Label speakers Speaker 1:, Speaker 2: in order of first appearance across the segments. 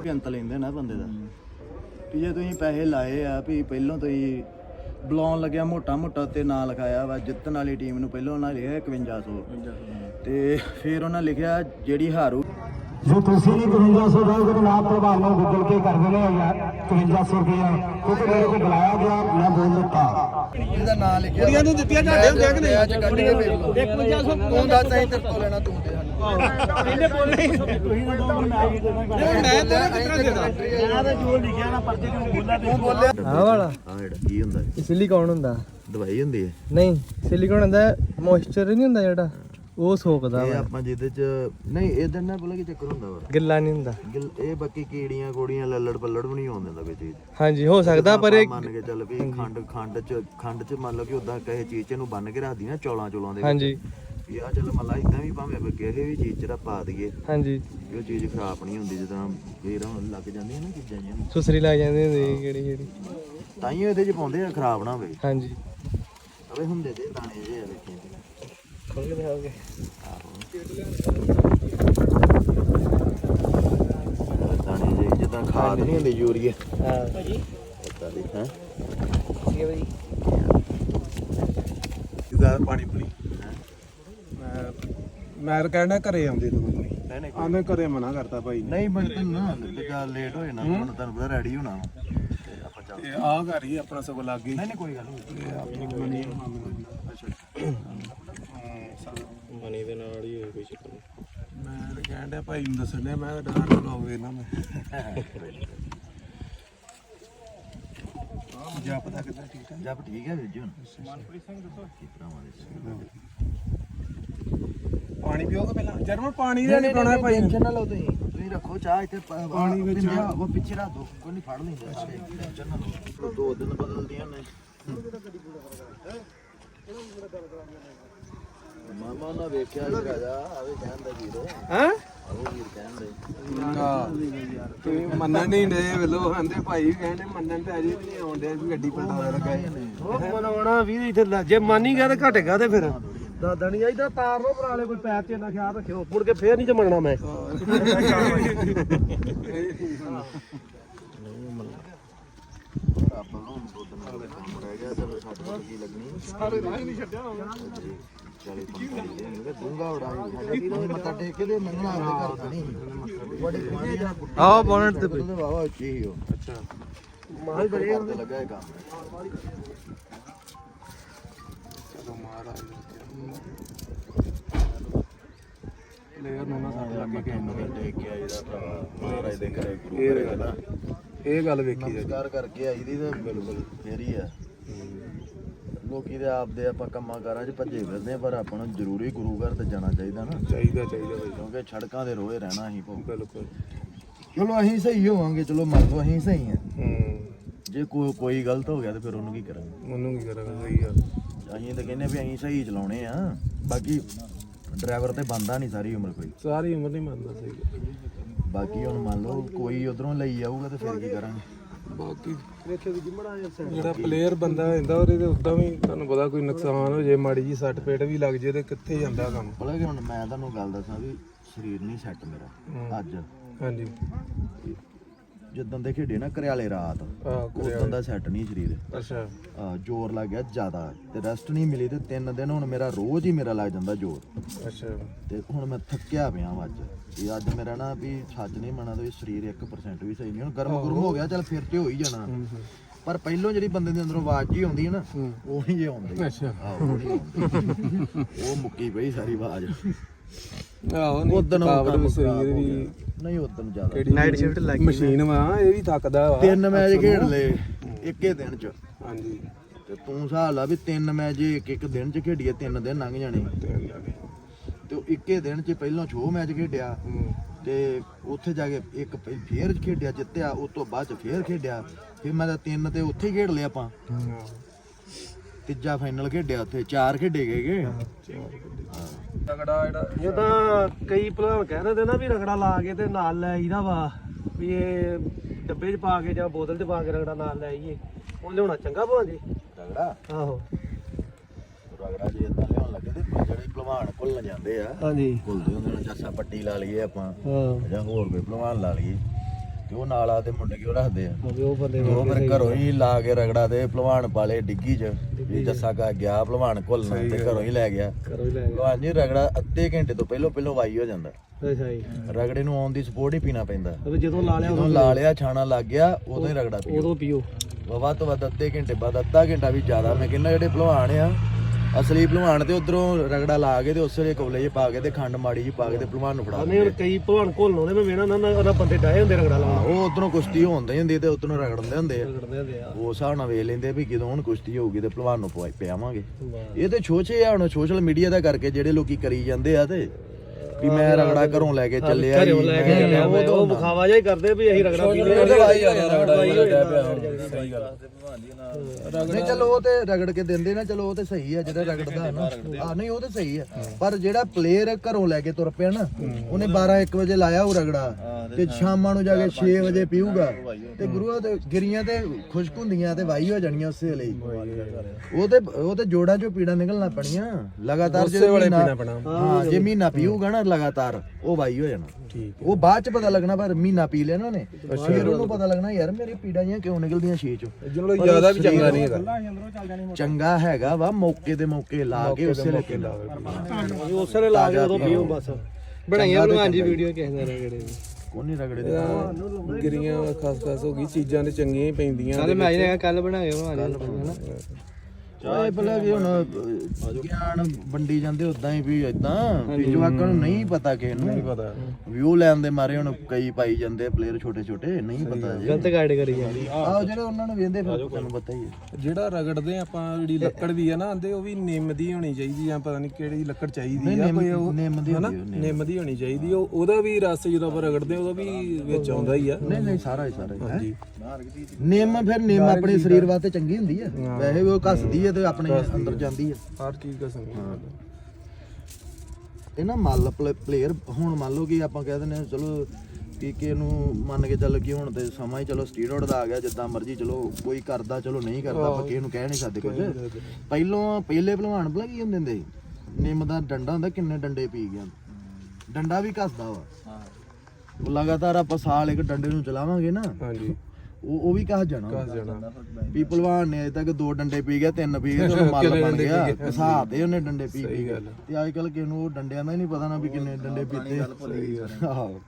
Speaker 1: ਵੀ ਅੰਤ ਲੈਂਦੇ ਨਾ ਬੰਦੇ ਦਾ। ਵੀ ਜੇ ਤੁਸੀਂ ਪੈਸੇ ਲਾਏ ਆ ਵੀ ਪਹਿਲਾਂ ਤੋਂ ਹੀ ਬੁਲਾਉਣ ਲੱਗਿਆ ਮੋਟਾ ਮੋਟਾ ਤੇ ਨਾਂ ਲਿਖਾਇਆ ਵਾ ਜਿੱਤਣ ਵਾਲੀ ਟੀਮ ਨੂੰ ਪਹਿਲਾਂ ਉਹਨਾਂ ਲਿਖਿਆ 5100 ਤੇ ਫਿਰ ਉਹਨਾਂ ਲਿਖਿਆ ਜਿਹੜੀ ਹਾਰੂ।
Speaker 2: ਜੇ ਤੁਸੀਂ ਨਹੀਂ 5500 ਦੋਗੇ ਤਾਂ ਨਾ ਪ੍ਰਭਾਵ ਨਾਲ ਗੂਗਲ ਪੇ ਕਰ ਦੇਣੇ ਆ ਯਾਰ 5500 ਰੁਪਇਆ ਕਿਉਂਕਿ ਮੇਰੇ ਕੋਲ ਬੁਲਾਇਆ ਗਿਆ ਮੈਂ ਬੋਲ ਦਿੱਤਾ।
Speaker 1: ਇਹਦਾ ਨਾਂ ਲਿਖਿਆ ਕੁੜੀਆਂ ਨੂੰ ਦਿੱਤੀਆਂ ਤੁਹਾਡੇ ਹੁੰਦੇ ਕਿ ਨਹੀਂ? ਅੱਜ ਕੱਢ ਕੇ ਲਓ 5100 ਤੂੰ ਦੱਸ ਅਸੀਂ ਤੇਰੇ ਕੋਲ ਲੈਣਾ ਤੂੰ ਦੇ।
Speaker 2: ਇਹਨੇ ਬੋਲੇ ਤੁਸੀਂ ਨਾ ਦੋ ਮੈਂ ਵੀ ਦੇਣਾ
Speaker 1: ਮੈਂ ਤੇਰਾ ਕਿਤਨਾ ਦੇਦਾ
Speaker 2: ਮੈਂ ਤਾਂ ਜੋ ਲਿਖਿਆ ਨਾ ਪਰਚੇ ਨੂੰ ਬੋਲਾ
Speaker 1: ਤੂੰ ਬੋਲਿਆ।
Speaker 3: ਆਹ ਵਾਲਾ।
Speaker 1: ਹਾਂ ਜਿਹੜਾ ਕੀ ਹੁੰਦਾ?
Speaker 3: ਸਿਲੀਕੌਨ ਹੁੰਦਾ।
Speaker 1: ਦਵਾਈ ਹੁੰਦੀ ਹੈ?
Speaker 3: ਨਹੀਂ ਸਿਲੀਕੌਨ ਹੁੰਦਾ ਮੋਇਸਚਰ ਨਹੀਂ ਹੁੰਦਾ ਜਿਹੜਾ। ਉਹ ਸੋਕਦਾ
Speaker 1: ਇਹ
Speaker 3: ਵਾ।
Speaker 1: ਆਪਾਂ ਜਿਹਦੇ ਚ ਨਹੀਂ ਇਹਦੇ ਨਾਲ ਬੋਲਾ ਕੀ ਚੱਕਰ ਹੁੰਦਾ ਵਾ?
Speaker 3: ਗਿੱਲਾ ਨਹੀਂ ਹੁੰਦਾ।
Speaker 1: ਇਹ ਬਾਕੀ ਕੀੜੀਆਂ ਕੋੜੀਆਂ ਲੱਲੜ ਪੱਲੜ ਵੀ ਨਹੀਂ ਆਉਣ ਦਿੰਦਾ ਕੋਈ ਚੀਜ਼।
Speaker 3: ਹਾਂਜੀ ਹੋ ਸਕਦਾ ਪਰ ਇਹ
Speaker 1: ਮੰਨ ਕੇ ਚੱਲ ਵੀ ਖੰਡ ਖੰਡ ਚ ਖੰਡ ਚ ਮੰਨ ਲਓ ਕਿ ਉਦਾਂ ਕਹੇ ਚੀਜ਼ ਚ ਇਹਨੂੰ ਬੰਨ ਕੇ ਰੱਖਦੀ ਨਾ ਚੌਲਾਂ ਚੌਲਾਂ ਦੇ ਵਿੱਚ।
Speaker 3: ਹਾਂਜੀ।
Speaker 1: ਵੀ ਆ ਚੱਲ ਮੱਲਾ ਇਦਾਂ ਵੀ ਭਾਵੇਂ ਆਪਾਂ ਕਿਸੇ ਵੀ ਚੀਜ਼ ਚ ਰਾ ਪਾ ਦਈਏ।
Speaker 3: ਹਾਂਜੀ।
Speaker 1: ਵੀ ਉਹ ਚੀਜ਼ ਖਰਾਬ ਨਹੀਂ ਹੁੰਦੀ ਜਦੋਂ ਫੇਰ ਹੁਣ ਲੱਗ ਜਾਂਦੀਆਂ ਨਾ ਚੀਜ਼ਾਂ ਜਿਹੀਆਂ।
Speaker 3: ਸੁਸਰੀ ਲੱਗ ਜਾਂਦੀ ਹੁੰਦੀ ਕਿਹੜੀ ਕਿਹੜੀ।
Speaker 1: ਤਾਂ ਹੀ ਇਹਦੇ ਚ ਪਾਉਂਦੇ ਆ ਖਰਾਬ ਨਾ ਹੋਵੇ।
Speaker 3: ਹਾਂਜੀ।
Speaker 1: ਅਵੇ ਹੁੰਦੇ ਤੇ ਦਾਣੇ ਜਿਹੇ ਆ ਵੇਖੀ
Speaker 3: ਖੋਲ ਕੇ ਦਿਖਾਓਗੇ?
Speaker 1: ਦਾਣੇ ਜਿਹੇ ਜਿੱਦਾਂ ਖਾਦ ਨਹੀਂ ਹੁੰਦੀ ਯੂਰੀਆ
Speaker 3: ਹਾਂ।
Speaker 1: ਇਦਾਂ ਦੀ ਹੈ।
Speaker 3: ਇਹ ਬਈ
Speaker 4: ਜ਼ਿਆਦਾ ਪਾਣੀ ਪੂਰੀ ਮੈਂ ਮੈਂ ਤਾਂ ਕਹਿਣਾ ਘਰੇ ਆਉਂਦੇ ਤੂੰ।
Speaker 1: ਨਹੀਂ ਨਹੀਂ
Speaker 4: ਆਨੇ ਘਰੇ ਮਨਾ ਕਰਤਾ ਭਾਈ ਨੇ।
Speaker 1: ਨਹੀਂ ਬੰਦ ਨਾ ਜਿੱਦਾਂ ਲੇਟ ਹੋ ਜਾਣਾ ਹੁਣ ਤੁਹਾਨੂੰ ਪਤਾ ਰੈਡੀ ਹੋਣਾ ਵਾ। ਤੇ ਆਪਾਂ ਚੱਲ।
Speaker 4: ਤੇ ਆ ਘਰ ਹੀ ਆਪਣਾ ਸਗੋਂ ਲੱਗ ਗਈ।
Speaker 1: ਨਹੀਂ ਨਹੀਂ ਕੋਈ ਗੱਲ ਨਹੀਂ
Speaker 4: ਆਪਣੀ ਮਨੀ
Speaker 3: ਮਨੀ ਦੇ ਨਾਲ ਹੀ ਹੋਈ ਕੋਈ ਚੱਕਰ
Speaker 4: ਮੈਂ ਤਾਂ ਕਹਿਣ ਡਿਆ ਭਾਈ ਨੂੰ ਦੱਸਣ ਡਿਆ ਮੈਂ ਤਾਂ ਡਰ ਲਾਵੇ ਨਾ ਮੈਂ। ਜਾਪਦਾ ਕਿੱਦਾਂ ਠੀਕ ਠਾਕ
Speaker 1: ਜੱਬ ਠੀਕ ਹੈ ਵੀਰ ਜੀ ਹੁਣ। ਮਨਪ੍ਰੀਤ ਸਿੰਘ ਦੱਸੋ। ਕਿਸ ਤਰ੍ਹਾਂ ਵਾਲੇ
Speaker 4: ਪਾਣੀ ਪੀਓਗੇ ਪਹਿਲਾਂ? ਜਰਮਨ ਪਾਣੀ ਦਾ ਨਹੀਂ ਪਾਉਣਾ ਭਾਈ।
Speaker 1: ਟੈਨਸ਼ਨ ਨਾ ਲਓ ਤੁਸੀਂ। ਤੁਸੀਂ ਰੱਖੋ ਚਾਹ ਇੱਥੇ
Speaker 4: ਪਾਣੀ ਵਿੱਚ
Speaker 1: ਉਹ ਪਿੱਛੇ ਰੱਖ ਦੋ ਕੋਈ ਨਹੀਂ ਫੜ ਲੈਂਦੇ ਟੈਨਸ਼ਨ ਨਾ ਲਓ। ਦੋ ਦਿਨ ਬਦਲਦੀਆਂ ਨੇ। ਮਾਮਾ ਨਾ ਵੇਖਿਆ ਰਾਜਾ ਆਵੇ ਕਹਿੰਦਾ ਵੀਰ।
Speaker 4: ਹਾਂ? ਤੁਸੀਂ ਮੰਨਣ ਨਹੀਂ ਡੇ ਵੇਲੋ ਕਹਿੰਦੇ ਭਾਈ ਕਹਿੰਦੇ ਮੰਨਣ ਤੇ ਅਜੇ ਵੀ ਨਹੀਂ ਆਉਂਦੇ ਵੀ ਗੱਡੀ ਪਲਟਾ ਲੱਗਾ
Speaker 2: ਉਹ ਮਨਾਉਣਾ ਵੀ ਇੱਥੇ ਜੇ ਮੰਨ ਹੀ ਗਿਆ ਤੇ ਘਟੇਗਾ ਤੇ ਫਿਰ। ਦਾਦਾ ਨਹੀਂ ਆਈਦਾ ਤਾਰ ਲੋ ਭਰਾਲੇ ਕੋਈ ਪੈਰ ਤੇ ਨਾ ਖਿਆਲ ਰੱਖਿਓ। ਮੁੜ ਕੇ ਫੇਰ ਨਹੀਂ ਜਮਣਨਾ ਮੈਂ।
Speaker 1: ਰੱਬ ਨੂੰ ਦੋ ਦਿਨ ਦਾ ਕੰਮ ਰਹਿ ਗਿਆ ਚਲੋ ਸਾਡੇ ਕੋਲ ਕੀ ਲੱਗਣੀ ਸਾਰੇ ਰਾਹ ਨਹੀਂ ਛੱਡਿਆ ਚਲੇ ਪੰਤਾਲੀ ਦੇ ਨੂੰ ਦੂੰਗਾ ਉਡਾਈ ਸਾਡੇ ਵੀਰੋ ਮੱਥਾ ਟੇਕ ਕੇ ਦੇ ਮੰਗਣਾ ਆਪਦੇ ਘਰ ਦਾ ਨਹੀਂ ਬੜੀ ਕਮਾਈ ਆ
Speaker 3: ਆਹ ਬੋਨਟ ਤੇ
Speaker 1: ਉਹਦੇ ਵਾਵਾ ਉੱਚੀ ਹੀ ਉਹ
Speaker 4: ਅੱਛਾ।
Speaker 1: ਮਾਲ ਬੜੇ ਹੁੰਦੇ ਲੱਗਾ ਇਹ ਕੰਮ
Speaker 4: ਚਲੋ ਮਹਾਰਾਜ। ਪਲੇਅਰ ਨੂੰ ਨਾ ਸਾਡੇ ਲੱਗੇ ਕਿਸੇ ਨੂੰ
Speaker 1: ਮੱਥਾ ਟੇਕ ਕੇ ਆਈਦਾ ਭਰਾ ਮਹਾਰਾਜ ਦੇ ਘਰੇ ਗੁਰੂ
Speaker 4: ਇਹ
Speaker 1: ਘਰੇ
Speaker 4: ਗੱਲ ਇਹ ਗੱਲ ਵੇਖੀ ਜਾਂਦੀ
Speaker 1: ਨਮਸਕਾਰ ਕਰਕੇ ਆਈ ਦੀ ਤੇ ਬਿਲਕੁਲ ਫੇਰ ਆ। ਲੋਕੀ ਦੇ ਆਪਦੇ ਆਪਾਂ ਕੰਮਾਂ ਕਾਰਾਂ 'ਚ ਭੱਜੇ ਫਿਰਦੇ ਆ ਪਰ ਆਪਾਂ ਨੂੰ ਜ਼ਰੂਰੀ ਗੁਰੂ ਘਰ ਤੇ ਜਾਣਾ ਚਾਹੀਦਾ ਨਾ।
Speaker 4: ਚਾਹੀਦਾ ਚਾਹੀਦਾ ਭਾਈ
Speaker 1: ਕਿਉਂਕਿ ਸੜਕਾਂ ਦੇ ਰੋਏ ਰਹਿਣਾ ਹੀ ਪਊ
Speaker 4: ਬਿਲਕੁਲ।
Speaker 1: ਚਲੋ ਅਸੀਂ ਸਹੀ ਹੋਵਾਂਗੇ ਚਲੋ ਮੰਨ ਲਓ ਅਸੀਂ ਸਹੀ ਆ।
Speaker 4: ਹੂੰ।
Speaker 1: ਜੇ ਕੋਈ ਕੋਈ ਗਲਤ ਹੋ ਗਿਆ ਤੇ ਫਿਰ ਉਹਨੂੰ ਕੀ ਕਰਾਂਗੇ?
Speaker 4: ਮੈਨੂੰ ਕੀ ਕਰਾਂਗਾ ਸਹੀ ਆ
Speaker 1: ਅਸੀਂ ਤਾਂ ਕਹਿੰਦੇ ਵੀ ਅਸੀਂ ਸਹੀ ਚਲਾਉਣੇ ਆ। ਬਾਕੀ ਡਰਾਈਵਰ ਤੇ ਬੰਦਾ ਨਹੀਂ ਸਾਰੀ ਉਮਰ ਕੋਈ।
Speaker 4: ਸਾਰੀ ਉਮਰ ਨਹੀਂ ਮੰਨਦਾ ਸਹੀ
Speaker 1: ਬਾਕੀ ਹੁਣ ਮੰਨ ਲਓ ਕੋਈ ਉਧਰੋਂ ਲਈ ਆਊਗਾ ਤੇ ਫਿਰ ਕੀ ਕਰਾਂਗੇ।
Speaker 4: ਬਾਕੀ
Speaker 2: ਵੇਖੇ ਵੀ ਜਿਮੜਾ ਜਿਹਾ
Speaker 4: ਜਿਹੜਾ ਪਲੇਅਰ ਬੰਦਾ ਹੁੰਦਾ ਉਹਦੇ ਤੇ ਉਦਾਂ ਵੀ ਤੁਹਾਨੂੰ ਪਤਾ ਕੋਈ ਨੁਕਸਾਨ ਹੋ ਜੇ ਮਾੜੀ ਜੀ ਸੱਟ ਪੇਟ ਵੀ ਲੱਗ ਜੇ ਤੇ ਕਿੱਥੇ ਜਾਂਦਾ ਕੰਮ।
Speaker 1: ਭਲਾ ਕਿ ਹੁਣ ਮੈਂ ਤੁਹਾਨੂੰ ਗੱਲ ਦੱਸਾਂ ਵੀ ਸਰੀਰ ਨਹੀਂ ਸੈੱਟ ਮੇਰਾ ਅੱਜ।
Speaker 4: ਹਾਂਜੀ।
Speaker 1: ਜਿੱਦਾਂ ਦੇ ਖੇਡੇ ਨਾ ਕਰਿਆਲੇ ਰਾਤ ਉਦੋਂ ਦਾ ਸੈੱਟ ਨਹੀਂ ਸਰੀਰ।
Speaker 4: ਅੱਛਾ।
Speaker 1: ਆ, ਜ਼ੋਰ ਲੱਗ ਗਿਆ ਜ਼ਿਆਦਾ ਤੇ ਰੈਸਟ ਨਹੀਂ ਮਿਲੀ ਤੇ ਤਿੰਨ ਦਿਨ ਹੁਣ ਮੇਰਾ ਰੋਜ਼ ਹੀ ਮੇਰਾ ਲੱਗ ਜਾਂਦਾ ਜ਼ੋਰ।
Speaker 4: ਅੱਛਾ।
Speaker 1: ਤੇ ਹੁਣ ਮੈਂ ਥੱਕਿਆ ਪਿਆ ਅੱਜ। ਇਹ ਅੱਜ ਮੇਰਾ ਨਾ ਵੀ ਸੱਚ ਨਹੀਂ ਮਨਾ ਤੇ ਸਰੀਰ 1% ਵੀ ਸਹੀ ਨਹੀਂ। ਹੁਣ ਗਰਮ ਗੁਰਮ ਹੋ ਗਿਆ ਚੱਲ ਫਿਰ ਤੇ ਹੋ ਹੀ। ਜਾਣਾ ਪਰ ਪਹਿਲੋਂ ਜਿਹੜੀ ਬੰਦੇ ਦੇ ਅੰਦਰੋਂ ਆਵਾਜ਼ ਜੀ ਆਉਂਦੀ ਹੈ ਨਾ ਉਹ ਜੇ ਆਉਂਦੀ।
Speaker 4: ਅੱਛਾ।
Speaker 1: ਉਹ ਮੁੱਕੀ ਪਈ ਸਾਰੀ ਆਵਾਜ਼।
Speaker 4: ਆਹੋ ਨਹੀਂ
Speaker 1: ਉਦੋਂ
Speaker 4: ਥਕਾਵਟ ਵੀ ਸਰੀਰ ਵੀ
Speaker 1: ਨਹੀਂ ਉਦੋਂ ਜ਼ਿਆਦਾ।
Speaker 4: ਕਿਹੜੀ
Speaker 3: ਨਾਈਟ ਸ਼ਿਫਟ ਲੱਗ
Speaker 4: ਮਸ਼ੀਨ ਵਾ ਇਹ ਵੀ ਥੱਕਦਾ ਵਾ।
Speaker 1: ਤਿੰਨ ਮੈਚ ਖੇਡ ਲਏ ਇੱਕੇ ਦਿਨ ਚ।
Speaker 4: ਹਾਂਜੀ।
Speaker 1: ਤੇ ਤੂੰ ਹਿਸਾਬ ਲਾ ਵੀ ਤਿੰਨ ਮੈਚ ਇੱਕ ਇੱਕ ਦਿਨ ਚ ਖੇਡੀਏ ਤਿੰਨ ਦਿਨ ਲੰਘ ਜਾਣੇ। ਤੇ ਉਹ ਇੱਕੇ ਦਿਨ ਚ ਪਹਿਲਾਂ ਛੋ ਮੈਚ ਖੇਡਿਆ
Speaker 4: ਹੂੰ।
Speaker 1: ਤੇ ਉੱਥੇ ਜਾ ਕੇ ਇੱਕ ਪ- ਫੇਰ ਖੇਡਿਆ ਜਿੱਤਿਆ ਉਸ ਤੋਂ ਬਾਅਦ ਚ ਫੇਰ ਖੇਡਿਆ। ਫਿਰ ਮੈਂ ਤਾਂ ਤਿੰਨ ਤੇ ਉੱਥੇ ਹੀ ਖੇਡ ਲਏ ਆਪਾਂ। ਤੀਜਾ ਫਾਈਨਲ ਖੇਡਿਆ ਉੱਥੇ ਚਾਰ ਖੇਡੇ ਗਏਗੇ
Speaker 4: ਤਗੜਾ ਜਿਹੜਾ
Speaker 2: ਜਦੋਂ ਕਈ ਭਲਵਾਨ ਕਹਿ ਦਿੰਦੇ ਨਾ ਵੀ ਰਗੜਾ ਲਾ ਕੇ ਤੇ ਨਾਲ ਲੈ ਆਈਦਾ ਵਾ ਵੀ ਇਹ ਡੱਬੇ 'ਚ ਪਾ ਕੇ ਜਾਂ ਬੋਤਲ 'ਚ ਪਾ ਕੇ ਰਗੜਾ ਨਾਲ ਲੈ ਆਈਏ। ਉਹ ਲਿਆਉਣਾ ਚੰਗਾ ਭਾਂ ਜੀ?
Speaker 1: ਤਗੜਾ
Speaker 2: ਆਹੋ।
Speaker 1: ਰਗੜਾ ਜੇ ਇਦਾਂ ਲਿਆਉਣ ਲੱਗੇ ਤੇ ਜਿਹੜੇ ਭਲਵਾਨ ਭੁੱਲ ਜਾਂਦੇ ਆ
Speaker 2: ਹਾਂਜੀ।
Speaker 1: ਭੁੱਲਦੇ ਹੁੰਦੇ ਨੇ ਚਾਸਾ ਪੱਟੀ ਲਾ ਲਈਏ ਆਪਾਂ
Speaker 2: ਹਾਂ।
Speaker 1: ਜਾਂ ਹੋਰ ਕੋਈ ਭਲਵਾਨ ਲਾ ਲਈਏ। ਤੇ ਉਹ ਨਾਲ ਆ ਤੇ ਮੁੰਡੇ ਕਿਉਂ ਰੱਖਦੇ ਆ?
Speaker 2: ਉਹ ਬੰਦੇ
Speaker 1: ਉਹ ਫਿਰ ਘਰੋਂ ਹੀ ਲਾ ਕੇ ਰਗੜਾ ਤੇ ਭਲਵਾਨ ਪਾਲੇ ਡਿੱਗੀ 'ਚ ਵੀ ਜੱਸਾ ਕਾ ਗਿਆ ਭਲਵਾਨ ਘੁਲਣਾ ਤੇ ਘਰੋਂ ਹੀ ਲੈ ਗਿਆ।
Speaker 2: ਕਰੋ ਹੀ ਲੈ
Speaker 1: ਭਲਵਾਨ ਜੀ ਰਗੜਾ ਅੱਧੇ ਘੰਟੇ ਤੋਂ ਪਹਿਲਾਂ ਪਹਿਲਾਂ ਵਾਈ ਹੋ ਜਾਂਦਾ।
Speaker 2: ਗਏ ਅੱਛਾ ਜੀ।
Speaker 1: ਰਗੜੇ ਨੂੰ ਆਉਣ ਦੀ ਸਪੋਰਟ ਹੀ ਪੀਣਾ ਪੈਂਦਾ।
Speaker 2: ਤੇ ਜਦੋਂ ਲਾ ਲਿਆ
Speaker 1: ਜਦੋਂ ਲਾ ਲਿਆ ਛਾਣਾ ਲੱਗ ਗਿਆ ਉਦੋਂ ਹੀ ਰਗੜਾ ਪੀਓ।
Speaker 2: ਉਦੋਂ ਪੀਓ।
Speaker 1: ਵੱਧ ਤੋਂ ਵੱਧ ਅੱਧੇ ਘੰਟੇ ਬਾਅਦ ਅੱਧਾ ਘੰਟਾ ਵੀ ਜ਼ਿਆਦਾ। ਮੈਂ ਕਹਿੰਦਾ ਜਿਹੜੇ ਭਲਵਾਨ ਆ ਅਸਲੀ ਭਲਵਾਨ ਤੇ ਉਧਰੋਂ ਰਗੜਾ ਲਾ ਕੇ ਤੇ ਉਸੇ ਵੇਲੇ ਕੋਲੇ 'ਚ ਪਾ ਕੇ ਤੇ ਖੰਡ ਮਾੜੀ ਜੀ ਪਾ ਕੇ ਤੇ ਭਲਵਾਨ ਨੂੰ ਫੜਾ
Speaker 2: ਨਹੀਂ ਹੁਣ ਕਈ ਭਲਵਾਨ ਘੋਲਣ ਆਉਂਦੇ ਮੈਂ ਵੇਣਾ ਨਾ ਉਹਨਾਂ ਬੰਦੇ ਡਾਏ ਹੁੰਦੇ ਰਗੜਾ ਲਾਉਣ
Speaker 1: ਉਹ ਉਧਰੋਂ ਕੁਸ਼ਤੀ ਹੁੰਦੀ ਹੁੰਦੀ ਤੇ ਉਧਰੋਂ ਰਗੜਦੇ ਹੁੰਦੇ ਆ।
Speaker 2: ਰਗੜਦੇ ਹੁੰਦੇ ਆ।
Speaker 1: ਉਹ ਹਿਸਾਬ ਨਾਲ ਵੇਖ ਲੈਂਦੇ ਵੀ ਜਦੋਂ ਹੁਣ ਕੁਸ਼ਤੀ ਹੋਊਗੀ ਤੇ ਭਲਵਾਨ ਨੂੰ ਪਵਾ- ਪਿਆਵਾਂਗੇ
Speaker 2: ਵਾਹ।
Speaker 1: ਇਹ ਤੇ ਛੋਛੇ ਆ ਹੁਣ ਸੋਸ਼ਲ ਮੀਡੀਆ ਦਾ ਕਰਕੇ ਜਿਹੜੇ ਲੋਕੀ ਕਰੀ ਜਾਂਦੇ ਆ ਤੇ ਵੀ ਮੈਂ ਰਗੜਾ ਘਰੋਂ ਲੈ ਕੇ ਚੱਲਿਆ
Speaker 2: ਘਰੋਂ ਲੈ ਕੇ ਚੱਲਿਆ। ਮੈਂ ਉਹ ਵਿਖਾਵਾ ਜਿਹਾ ਹੀ ਕਰਦੇ ਵੀ ਅਸੀਂ ਰਗੜਾ ਪੀ ਲਿਆ
Speaker 1: ਨਹੀਂ ਚਲੋ ਉਹ ਤੇ ਰਗੜ ਕੇ ਦਿੰਦੇ ਨਾ ਚਲੋ ਉਹ ਤੇ ਸਹੀ ਆ ਜਿਹੜਾ ਰਗੜਦਾ ਹੈ ਨਾ ਆ। ਨਹੀਂ ਉਹ ਤੇ ਸਹੀ ਆ। ਪਰ ਜਿਹੜਾ ਪਲੇਅਰ ਘਰੋਂ ਲੈ ਕੇ ਤੁਰ ਪਿਆ ਨਾ ਉਹਨੇ 12 1 ਵਜੇ ਲਾਇਆ ਉਹ ਰਗੜਾ। ਤੇ ਸ਼ਾਮਾਂ ਨੂੰ ਜਾ ਕੇ 6 ਵਜੇ ਪੀਊਗਾ। ਤੇ ਗੁਰੂਆ ਤੇ ਗਿਰੀਆਂ ਤੇ ਖੁਸ਼ਕ ਹੁੰਦੀਆਂ ਤੇ ਵਾਈ ਹੋ ਜਾਣੀਆਂ ਉਸੇ ਲਈ ਉਹ ਤੇ ਉਹ ਤੇ ਜੋੜਾਂ ਚੋਂ ਪੀੜਾ ਨਿਕਲਣਾ ਪਣੀਆਂ। ਲਗਾਤਾਰ ਜੇ ਮਹੀਨਾ ਹਾਂ ਜੇ ਮਹੀਨਾ ਪੀਊਗਾ ਨਾ ਲਗਾਤਾਰ ਉਹ ਵਾਈ ਹੋ ਜਾਣਾ।
Speaker 4: ਠੀਕ
Speaker 1: ਉਹ ਬਾਅਦ ਚ ਪਤਾ ਲੱਗਣਾ ਪਰ ਮਹੀਨਾ ਪੀ ਲਿਆ ਨਾ ਉਹਨੇ। ਫਿਰ ਉਹਨੂੰ ਪਤਾ ਲੱਗਣਾ ਯਾਰ ਮੇਰੀ ਪੀੜਾਂ ਜਿਹੀਆਂ ਕਿਉਂ ਨਿਕਲਦੀਆਂ ਛੇ ਚੋਂ?
Speaker 4: ਜਿਹਨਾਂ ਨੂੰ ਜ਼ਿਆਦਾ ਵੀ ਚੰਗਾ ਨਹੀਂ ਹੈਗਾ।
Speaker 1: ਚੰਗਾ ਹੈਗਾ ਵਾ ਮੌਕੇ ਦੇ ਮੌਕੇ ਲਾ ਕੇ ਉਸੇ ਲੈ ਕੇ।
Speaker 2: ਉਸੇ ਵੇਲੇ ਲਾ ਕੇ ਉਦੋਂ ਪੀਓ। ਬਸ।
Speaker 3: ਬਣਾਈਆਂ ਭਲਵਾਨ ਜੀ ਵੀਡੀਓ ਕਿਸੇ ਨੇ ਰਗੜੇ ਦੀ
Speaker 1: ਕੋਨੀ ਰਗੜੇ ਦੇ
Speaker 4: ਗਿਰੀਆਂ ਖਾਸ ਖਾਸ ਹੋ ਗਈ ਚੀਜ਼ਾਂ ਤੇ ਚੰਗੀਆਂ ਹੀ ਪੈਂਦੀਆਂ
Speaker 3: ਕੱਲ ਮੈਚ ਨੇ ਕੱਲ ਬਣਾਏ ਭਲਵਾਨ ਜੀ
Speaker 1: ਚਾਹੇ ਭਲਾ ਵੀ ਹੁਣ ਗਿਆਨ ਵੰਡੀ ਜਾਂਦੇ ਉਦਾਂ ਹੀ ਵੀ ਇਦਾਂ ਵੀ ਜਵਾਕਾਂ ਨੂੰ ਨਹੀਂ ਪਤਾ ਕਿਸੇ ਨੂੰ। ਨਹੀਂ
Speaker 4: ਪਤਾ।
Speaker 1: ਵਿਊ ਲੈਣ ਦੇ ਮਾਰੇ ਹੁਣ ਕਈ ਪਾਈ ਜਾਂਦੇ ਪਲੇਅਰ ਛੋਟੇ ਛੋਟੇ ਨਹੀਂ ਪਤਾ ਜੀ।
Speaker 3: ਗਲਤ ਗਾਈਡ ਕਰੀ ਜਾਂਦੀ।
Speaker 1: ਆਹ ਜਿਹੜੇ ਉਹਨਾਂ ਨੂੰ ਵੇਂਦੇ ਫਿਰ ਤੁਹਾਨੂੰ ਪਤਾ ਹੀ ਹੈ।
Speaker 4: ਜਿਹੜਾ ਰਗੜਦੇ ਆ ਆਪਾਂ ਜਿਹੜੀ ਲੱਕੜ ਵੀ ਆ ਨਾ ਆਂਦੇ ਉਹ ਵੀ ਨਿੰਮ ਦੀ ਹੋਣੀ ਚਾਹੀਦੀ ਆ ਪਤਾ ਨਹੀਂ ਕਿਹੜੀ ਲੱਕੜ ਚਾਹੀਦੀ ਆ ਕੋਈ ਉਹ
Speaker 1: ਨਿੰਮ ਦੀ
Speaker 4: ਹਨਾ? ਨਿੰਮ। ਦੀ ਹੋਣੀ ਚਾਹੀਦੀ ਉਹ ਉਹਦਾ ਵੀ ਰਸ ਜਦੋਂ ਆਪਾਂ ਰਗੜਦੇ ਆ, ਉਹਦਾ ਵੀ ਵਿੱਚ ਆਉਂਦਾ ਹੀ ਆ।
Speaker 1: ਨਹੀਂ ਨਹੀਂ ਸਾਰਾ ਹੀ ਸਾਰਾ ਹੀ ਹੈਂ?
Speaker 4: ਜੀ
Speaker 1: ਨਿੰਮ ਫਿਰ ਨਿੰਮ ਆਪਣੇ ਸਰੀਰ ਵਾਸਤੇ ਚੰਗੀ ਹੁੰਦੀ ਹੈ। ਵੈਸੇ ਵੀ ਉਹ ਘਸਦੀ ਹੈ ਤੇ ਆਪਣੇ ਅੰਦਰ ਜਾਂਦੀ ਹੈ
Speaker 4: ਹਰ ਚੀਜ਼ ਦਾ ਸੰਗ
Speaker 1: ਇਹ ਨਾ ਮੱਲ ਪਲੇਅਰ ਹੁਣ ਮੰਨ ਲਓ ਕਿ ਆਪਾਂ ਕਹਿ ਦਿੰਦੇ ਹਾਂ ਚਲੋ ਕਿ ਕਿ ਨੂੰ ਮੰਨ ਕੇ ਚੱਲ ਕਿ ਹੁਣ ਤੇ ਸਮਾਂ ਹੀ ਚਲੋ ਸਟੀਰੋਇਡ ਦਾ ਆ ਗਿਆ ਜਿੱਦਾਂ ਮਰਜ਼ੀ ਚਲੋ ਕੋਈ ਕਰਦਾ ਚਲੋ ਨਹੀਂ ਕਰਦਾ ਆਪਾਂ ਕਿਸੇ ਨੂੰ ਕਹਿ ਨਹੀਂ ਸਕਦੇ ਕੁਝ। ਪਹਿਲੋਂ ਪਹਿਲੇ ਭਲਵਾਨ ਭਲਾ ਕੀ ਹੁੰਦੇ ਹੁੰਦੇ? ਨਿੰਮ ਦਾ ਡੰਡਾ ਹੁੰਦਾ ਕਿੰਨੇ ਡੰਡੇ ਪੀ ਗਿਆ। ਡੰਡਾ ਵੀ ਘਸਦਾ ਵਾ। ਉਹ ਲਗਾਤਾਰ ਆਪਾਂ ਸਾਲ ਇੱਕ ਡੰਡੇ ਨੂੰ ਚਲਾਵਾਂਗੇ ਨਾ।
Speaker 4: ਹਾਂਜੀ।
Speaker 1: ਉਹ ਉਹ ਵੀ ਘਸ ਜਾਣਾ।
Speaker 4: ਘਸ ਜਾਣਾ।
Speaker 1: ਵੀ ਭਲਵਾਨ ਨੇ ਅਜੇ ਤੱਕ ਦੋ ਡੰਡੇ ਪੀ ਗਿਆ ਤਿੰਨ ਪੀ ਗਏ ਤੇ ਉਹਨੂੰ ਮੱਲ ਬਣ ਗਿਆ। ਹਿਸਾਬ ਦੇ ਉਹਨੇ ਡੰਡੇ ਪੀ ਪੀ ਕੇ ਤੇ ਅੱਜ ਕੱਲ ਕਿਸ ਨੂੰ ਉਹ ਡੰਡਿਆਂ ਦਾ ਹੀ ਨਹੀਂ ਪਤਾ ਨਾ ਵੀ ਕਿੰਨੇ ਡੰਡੇ ਪੀਤੇ। ਆਹੋ।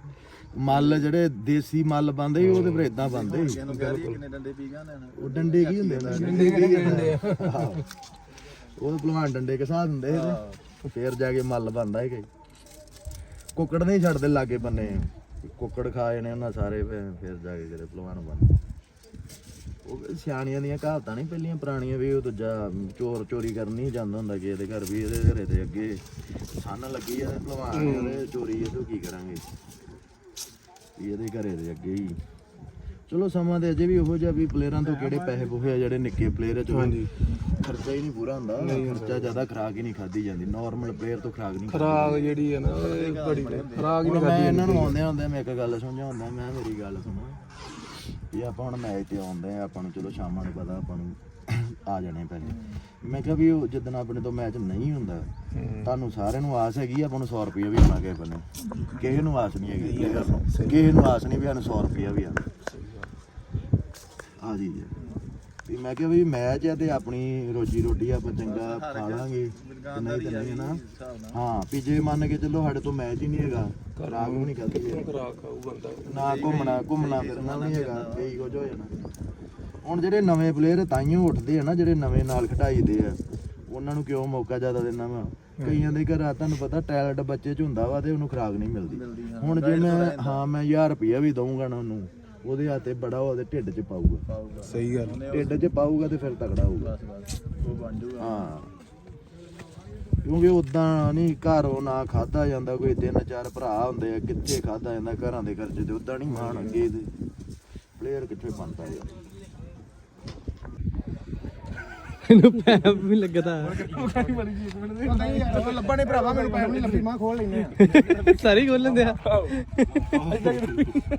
Speaker 1: ਮੱਲ ਜਿਹੜੇ ਦੇਸੀ ਮੱਲ ਬੰਦੇ ਉਹ ਤੇ ਫਿਰ ਇਦਾਂ ਬੰਦੇ ਉਹ ਡੰਡੇ ਕੀ ਹੁੰਦੇ ਨੇ? ਡੰਡੇ ਕੀ ਹੁੰਦੇ ਉਹ ਭਲਵਾਨ ਡੰਡੇ ਕਿਸਾ ਦਿੰਦੇ ਸੀ ਤੇ ਫੇਰ ਜਾ ਕੇ ਮੱਲ ਬੰਦਾ ਹੈ ਕਈ। ਕੁੱਕੜ ਨਹੀਂ ਛੱਡਦੇ ਲਾਗੇ ਬੰਨੇ। ਕੁੱਕੜ ਖਾਏ ਨੇ ਉਹਨਾਂ ਸਾਰੇ ਫਿਰ ਫਿਰ ਜਾ ਕੇ ਕਿਤੇ ਭਲਵਾਨ ਬੰਦੇ ਉਹ ਸਿਆਣੀਆਂ ਦੀਆਂ ਕਹਾਵਤਾਂ ਨਹੀਂ ਪਹਿਲੀਆਂ ਪੁਰਾਣੀਆਂ ਵੀ ਉਹ ਦੂਜਾ ਚੋਰ ਚੋਰੀ ਕਰਨ ਨਹੀਂ ਜਾਂਦਾ ਹੁੰਦਾ ਕਿ ਇਹਦੇ ਘਰ ਵੀ ਇਹਦੇ ਘਰੇ ਦੇ ਅੱਗੇ ਸੰਨ ਲੱਗੀ ਆ ਭਲਵਾਨ ਇਹਦੇ ਚੋਰੀ ਇਹ ਤੋਂ ਕੀ ਕਰਾਂਗੇ? ਵੀ ਇਹਦੇ ਘਰੇ ਦੇ ਅੱਗੇ ਹੀ। ਚਲੋ ਸਮਾਂ ਤੇ ਅਜੇ ਵੀ ਉਹੋ ਜਿਹਾ ਵੀ ਪਲੇਅਰਾਂ ਤੋਂ ਕਿਹੜੇ ਪੈਸੇ ਪੂਹੇ ਆ ਜਿਹੜੇ ਨਿੱਕੇ ਪਲੇਅਰ ਆ ਚਲੋ ਖਰਚਾ ਹੀ ਨਹੀਂ ਪੂਰਾ ਹੁੰਦਾ। ਖਰਚਾ ਜ਼ਿਆਦਾ ਖਰਾਕ ਹੀ ਨਹੀਂ ਖਾਦੀ ਜਾਂਦੀ। ਨਾਰਮਲ ਪਲੇਅਰ ਤੋਂ ਖਰਾਕ ਨਹੀਂ
Speaker 4: ਖਰਾਕ ਜਿਹੜੀ ਹੈ ਨਾ ਬੜੀ ਖਰਾਕ
Speaker 1: ਹੁਣ ਮੈਂ ਇਹਨਾਂ ਨੂੰ ਆਉਂਦੇ ਆਉਂਦੇ ਮੈਂ ਇੱਕ ਗੱਲ ਸਮਝਾਉਂਦਾ ਮੈਂ ਮੇਰੀ ਗੱਲ ਸੁਣੋ। ਵੀ ਆਪਾਂ ਹੁਣ ਮੈਚ ਤੇ ਆਉਂਦੇ ਆ ਆਪਾਂ ਨੂੰ ਚਲੋ ਸ਼ਾਮਾਂ ਨੂੰ ਪਤਾ ਆਪਾਂ ਨੂੰ ਆ ਜਾਣੇ ਪਹਿਲੇ। ਮੈਂ ਕਿਹਾ ਵੀ ਉਹ ਜਿੱਦਣ ਆਪਣੇ ਤੋਂ ਮੈਚ ਨਹੀਂ ਹੁੰਦਾ ਤੁਹਾਨੂੰ ਸਾਰਿਆਂ ਨੂੰ ਆਸ ਹੈਗੀ ਆ, ਆਪਾਂ ਨੂੰ 100 ਰੁਪਏ ਵੀ ਆਉਣਾ ਕਿਸੇ ਬੰਨੇ ਕਿਸੇ ਨੂੰ ਆਸ ਨਹੀਂ ਹੈਗੀ ਨੂੰ। ਕਿਸੇ ਨੂੰ ਆਸ ਨਹੀਂ ਵੀ ਸਾਨੂੰ 100 ਰੁਪਏ ਵੀ ਆਉਣਾ ਆ ਜੀ ਵੀ ਮੈਂ ਕਿਹਾ ਵੀ ਮੈਚ ਆ ਤੇ ਆਪਣੀ ਰੋਜੀ ਰੋਟੀ ਆਪਾਂ ਚੰਗਾ ਖਾ ਲਾਂਗੇ। ਨਹੀਂ ਤੇ ਨਹੀਂ ਨਾ। ਹਾਂ ਵੀ ਜੇ ਮੰਨ ਕੇ ਚੱਲੋ ਸਾਡੇ ਤੋਂ ਮੈਚ ਹੀ ਨਹੀਂ ਹੈਗਾ ਖਰਾਕ ਵੀ ਨਹੀਂ
Speaker 4: ਖਰਾਕ ਬੰਦਾ?
Speaker 1: ਨਾ ਘੁੰਮਣਾ ਘੁੰਮਣਾ ਫਿਰਨਾ ਨਹੀਂ ਹੈਗਾ ਕਈ ਕੁਝ ਹੋ ਜਾਣਾ। ਹੁਣ ਜਿਹੜੇ ਨਵੇਂ ਪਲੇਅਰ ਤਾਈਓ ਉੱਠਦੇ ਆ ਨਾ ਜਿਹੜੇ ਨਵੇਂ ਨਾਲ ਖਟਾਈਦੇ ਆ ਉਹਨਾਂ ਨੂੰ ਕਿਉਂ ਮੌਕਾ ਜ਼ਿਆਦਾ ਦੇਣਾ ਵਾ? ਕਈਆਂ ਦੇ ਘਰ ਆ ਤੁਹਾਨੂੰ ਪਤਾ ਟੈਲੈਂਟ ਬੱਚੇ ਚ ਹੁੰਦਾ ਵਾ ਤੇ ਉਹਨੂੰ ਖਰਾਕ ਨਹੀਂ ਮਿਲਦੀ। ਹੁਣ ਜੇ ਮੈਂ ਹਾਂ ਮੈਂ 1000 ਰੁਪਇਆ ਵੀ ਦਊਂਗਾ ਨਾ ਉਹਨੂੰ ਉਹਦੇ ਹੱਥੇ ਬੜਾ ਉਹਦੇ ਢਿੱਡ 'ਚ ਪਾਊਗਾ।
Speaker 4: ਸਹੀ ਗੱਲ।
Speaker 1: ਢਿੱਡ 'ਚ ਪਾਊਗਾ ਤੇ ਫਿਰ ਤਕੜਾ ਹੋਊਗਾ। ਹਾਂ। ਕਿਉਂਕਿ ਉਦਾਂ ਨਹੀਂ ਘਰੋਂ ਨਾ ਖਾਦਾ ਜਾਂਦਾ ਕੋਈ ਤਿੰਨ ਚਾਰ ਭਰਾ ਹੁੰਦੇ ਆ ਕਿੱਥੇ ਖਾਦਾ ਜਾਂਦਾ ਘਰਾਂ ਦੇ ਖਰਚੇ ਤੇ ਉਦਾਂ ਨਹੀਂ ਮਾਣ ਅੱਗੇ ਦੇ ਪਲੇਅਰ ਕਿੱਥੇ ਬਣਦਾ ਯਾਰ?
Speaker 3: ਇਹਨੂੰ ਪੈਪ ਵੀ ਲੱਗਦਾ।
Speaker 2: ਲੱਭਣੇ ਭਰਾਵਾ ਮੈਨੂੰ ਪੈਪ ਨਹੀਂ ਲੱਭੀ ਮਾਂ ਖੋਲ ਲੈਨੇ
Speaker 3: ਸਾਰੀ ਖੋਲ ਲੈਂਦੇ ਆ।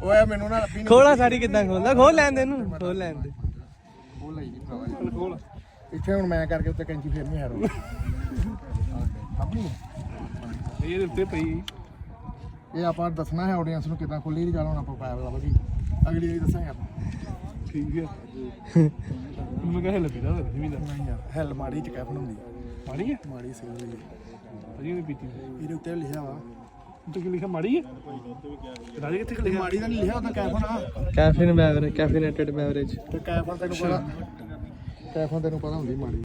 Speaker 2: ਓਏ ਮੈਨੂੰ ਨਾ ਲੱਭੀ
Speaker 3: ਖੋਲਾ ਸਾਰੀ ਕਿੱਦਾਂ ਖੋਲਦਾ? ਖੋਲ ਲੈਂਦੇ ਇਹਨੂੰ ਖੋਲ ਲੈਂਦੇ
Speaker 2: ਖੋਲ ਲਈ ਭਰਾਵਾ। ਖੋਲ। ਇੱਥੇ ਹੁਣ ਮੈਂ ਕਰਕੇ ਉੱਤੇ ਕੈਂਚੀ ਫੇਰਨੀ ਹਾਰੋ
Speaker 4: ਇਹਦੇ ਉੱਤੇ ਪਈ।
Speaker 2: ਇਹ ਆਪਾਂ ਦੱਸਣਾ ਹੈ ਆਡੀਅנס ਨੂੰ ਕਿਦਾਂ ਖੁੱਲੀ ਗੱਲ ਹੁਣ ਆਪਾਂ ਪੈਪ ਲੱਭ ਗਈ।
Speaker 4: ਅਗਲੀ ਵਾਰੀ ਦੱਸਾਂਗੇ ਆਪਾਂ। ਠੀਕ ਹੈ। ਮੈਂ ਕਹਾਂ ਲੱਭੀ ਦਾ ਨਹੀਂ ਨਹੀਂ ਯਾਰ ਹੈਲ ਮਾੜੀ ਚ ਕਹਿ ਬਣਾਉਂਦੀ ਮਾੜੀ ਹੈ? ਮਾੜੀ ਸੀ ਉਹਦੀ ਅਜੀ ਨੇ ਪੀਤੀ। ਇਹਦੇ ਉੱਤੇ ਲਿਖਿਆ ਵਾ। ਉੱਤੇ ਕੀ ਲਿਖਿਆ ਮਾੜੀ ਹੈ? ਰਾਜੇ ਕਿੱਥੇ ਲਿਖਿਆ? ਮਾੜੀ ਦਾ ਨਹੀਂ ਲਿਖਿਆ ਉਹਦਾ ਕੈਫਨ ਆ।
Speaker 3: ਕੈਫੀਨ ਬੈਵਰੇਜ ਕੈਫੀਨੇਟਡ ਬੈਵਰੇਜ
Speaker 4: ਤੇ ਕੈਫਨ ਤੈਨੂੰ ਪਤਾ ਕੈਫਨ ਤੈਨੂੰ ਪਤਾ ਹੁੰਦੀ ਮਾੜੀ।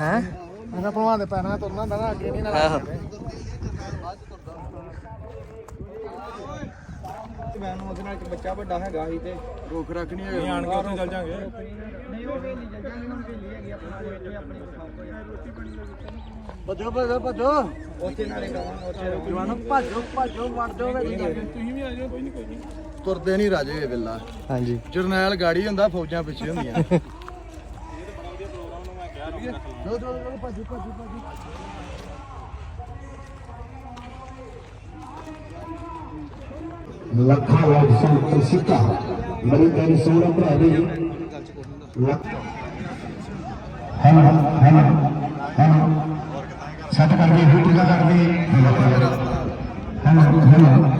Speaker 3: ਹੈ?
Speaker 4: ਮੈਂ ਕਿਹਾ ਭਲਵਾਨ ਦੇ ਪੈਰਾਂ ਤੁਰਨਾ ਹੁੰਦਾ ਨਾ ਅੱਗੇ ਨਹੀਂ ਨਾ
Speaker 3: ਮੈਨੂੰ ਉਹਦੇ ਨਾਲ ਇੱਕ ਬੱਚਾ ਵੱਡਾ ਹੈਗਾ ਸੀ ਤੇ
Speaker 1: ਰੁੱਖ ਰੱਖ ਨਹੀਂ ਹੈਗਾ।
Speaker 4: ਆਣ ਕੇ ਉੱਥੇ ਚੱਲ ਜਾਾਂਗੇ।
Speaker 3: ਨਹੀਂ ਉਹ ਵੇਲੀ ਜੱਜਾਂ ਨੂੰ ਵੇਲੀ ਹੈਗੀ ਆਪਣਾ ਦੇ ਵਿੱਚ ਆਪਣੀ
Speaker 1: ਭੱਜੋ ਭੱਜੋ ਭੱਜੋ।
Speaker 3: ਉੱਥੇ ਨਾਲੇ ਗਾਵਾਂ ਉੱਥੇ
Speaker 1: ਜਵਾਨੋ ਭੱਜੋ ਭੱਜੋ ਵੜ ਜਾਓ ਵਿੱਚ
Speaker 4: ਤੁਸੀਂ ਵੀ ਆ ਜਾਓ ਕੋਈ ਨਹੀਂ ਕੋਈ ਨਹੀਂ
Speaker 1: ਤੁਰਦੇ ਨਹੀਂ ਰਾਜੇ ਵੇਲਾ।
Speaker 3: ਹਾਂਜੀ।
Speaker 1: ਜਰਨੈਲ ਗਾੜੀ ਹੁੰਦਾ ਫੌਜਾਂ ਪਿੱਛੇ ਹੁੰਦੀਆਂ। ਭੱਜੋ ਭੱਜੋ ਭੱਜੋ।
Speaker 5: ਲੱਖਾਂ ਵਾਰ ਸੰਤ ਸਿੱਕਾ ਮਰੀ ਤੇਰੀ ਸੋਹਣਾ ਭਰਾ ਦੇ ਲੱਖ ਹੈਲੋ ਹੈਲੋ ਹੈਲੋ ਸੱਟ ਕਰਕੇ ਹੁਟੀਆਂ ਕਰਦੇ ਹੈਲੋ ਹੈਲੋ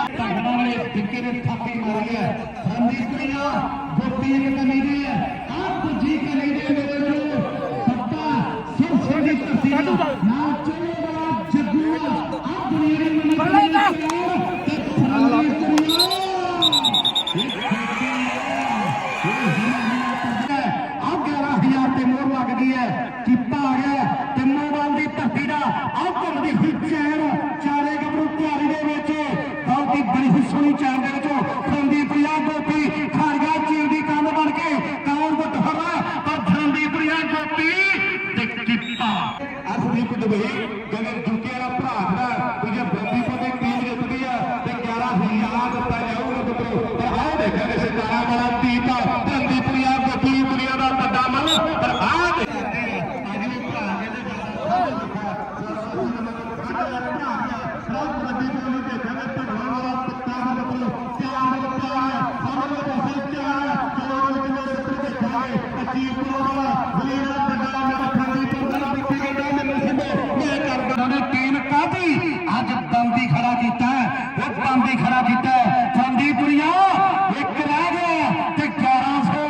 Speaker 5: ਉਹਨਾਂ ਵਾਲੇ ਟਿੱਕੇ ਨੇ ਥਾਪੀ ਮਾਰੀ ਹੈ। ਸੰਦੀਪਰੀਆ ਗੋਪੀ ਇੱਕ ਕਨੀ ਦੇ ਹੈ। ਆਪ ਦੂਜੀ ਕਨੀ ਦੇ ਮੇਰੇ ਵੀਰੋ ਪੱਤਾ ਸਿਰ ਦੀ ਧਰਤੀ ਦਾ ਨਾਲ ਚੋਲੇ ਵਾਲਾ ਜੱਗੂ ਆ ਦੁਨੀਆ ਦੇ ਮਨ ਤੇ ਸੰਦੀਪਰੀਆ ਆ 11000 ਤੇ ਮੋਹਰ ਲੱਗਦੀ ਹੈ ਕੀਤਾ ਆ ਗਿਆ ਤਿੰਨੋਵਾਲ ਦੀ ਧਰਤੀ ਦਾ ਆ ਘੁੰਮਦੀ ਹੋਈ ਚੈਨ ਚਾਰੇ ਗੱਭਰੂ ਤਿਆਰੀ ਦੇ ਵਿੱਚ ਬਹੁਤ ਹੀ ਬੜੀ ਹੀ ਸੋਹਣੀ ਚੈਨ ਦੇ ਵਿੱਚੋਂ ਖੰਦੀ ਪ੍ਰਿਆ ਗੋਪੀ ਖਾਰਗਾ ਚੀਲ ਦੀ ਕੰਨ ਬਣ ਕੇ ਕੌਣ ਗੁੱਟ ਹਰਾ ਪਰ ਖੰਦੀ ਪ੍ਰਿਆ ਗੋਪੀ ਤੇ ਕੀਤਾ ਅਸਦੀਪ ਦੁਬਈ ਗਲੇ ਦੁਕੇ ਵਾਲਾ ਭਰਾ ਜਿਹੜਾ ਦੂਜੇ ਬੰਦੀ ਪਤੇ ਟੀਮ ਜਿੱਤਦੀ ਆ ਤੇ 11000 ਦਿੱਤਾ ਜਾਊਗਾ ਪੁੱਤਰੋ ਤੇ ਆਹ ਦੇਖਾਂਗੇ ਸਿਤਾਰਾ ਵਾਲਾ ਦੀਪ ਧੰਦੀ ਪ੍ਰਿਆ ਗੋਪੀ ਦੁਨੀਆ ਦਾ ਵੱਡਾ ਮਨ ਪਰ ਆਹ ਅਗਲੇ ਭਰਾ ਦੇ ਟੀਮ ਕਾਦੀ ਅੱਜ ਬੰਦੀ ਖੜਾ ਕੀਤਾ ਹੈ ਉਹ ਬੰਦੀ ਖੜਾ ਕੀਤਾ ਹੈ ਸੰਦੀਪੁਰੀਆ ਇੱਕ ਰਹਿ ਗਿਆ ਤੇ 1100